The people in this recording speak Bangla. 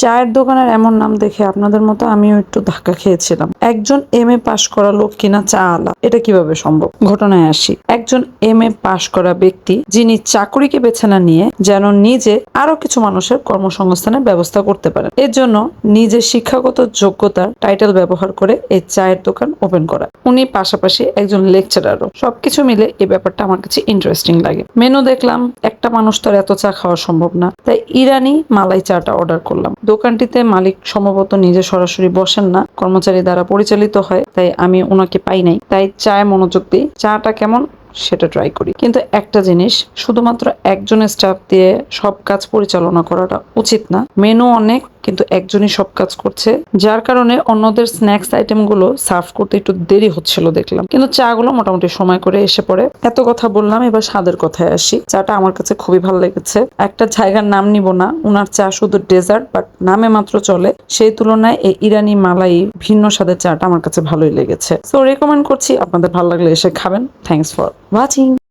চায়ের দোকানের এমন নাম দেখে আপনাদের মতো আমিও একটু ধাক্কা খেয়েছিলাম। একজন এম এ পাশ করা লোক কিনা চা আলা এটা কীভাবে সম্ভব? ঘটনায় আসি। একজন এম এ পাশ করা ব্যক্তি, যিনি চাকরিকে বেছে না নিয়ে যেন নিজে আরও কিছু মানুষের কর্মসংস্থানের ব্যবস্থা করতে পারেন। এর জন্য নিজের শিক্ষাগত যোগ্যতার টাইটেল ব্যবহার করে এই চায়ের দোকান ওপেন করা। উনি পাশাপাশি একজন লেকচারারও সবকিছু মিলে এই ব্যাপারটা আমার কাছে ইন্টারেস্টিং লাগে। মেনু দেখলাম, একটা মানুষ তো এত চা খাওয়া সম্ভব না। তাই ইরানি মালাই চাটা অর্ডার করলাম। দোকানটিতে মালিক সম্ভবত নিজে সরাসরি বসেন না, কর্মচারী দ্বারা পরিচালিত হয়, তাই আমি ওনাকে পাই নাই। তাই চায় মনোযোগ দিই চাটা কেমন সেটা ট্রাই করি। কিন্তু একটা জিনিস, শুধুমাত্র একজনের স্টাফ দিয়ে সব কাজ পরিচালনা করাটা উচিত না। মেনু অনেক কিন্তু একজনই সব কাজ করছে, যার কারণে অন্যদের স্ন্যাক্স আইটেমগুলো সার্ভ করতে একটু দেরি হচ্ছিল দেখলাম। কিন্তু চাগুলো মোটামুটি সময় করে এসে পড়ে। এত কথা বললাম, এবার স্বাদের কথায় আসি। চাটা আমার কাছে খুবই ভালো লেগেছে। একটা জায়গার নাম নিব না, উনার চা শুধু ডেজার্ট বাট নামে মাত্র চলে। সেই তুলনায় এই ইরানি মালাই ভিন্ন স্বাদের চাটা আমার কাছে ভালোই লেগেছে। তো রেকমেন্ড করছি, আপনাদের ভালো লাগলে এসে খাবেন। Thanks for watching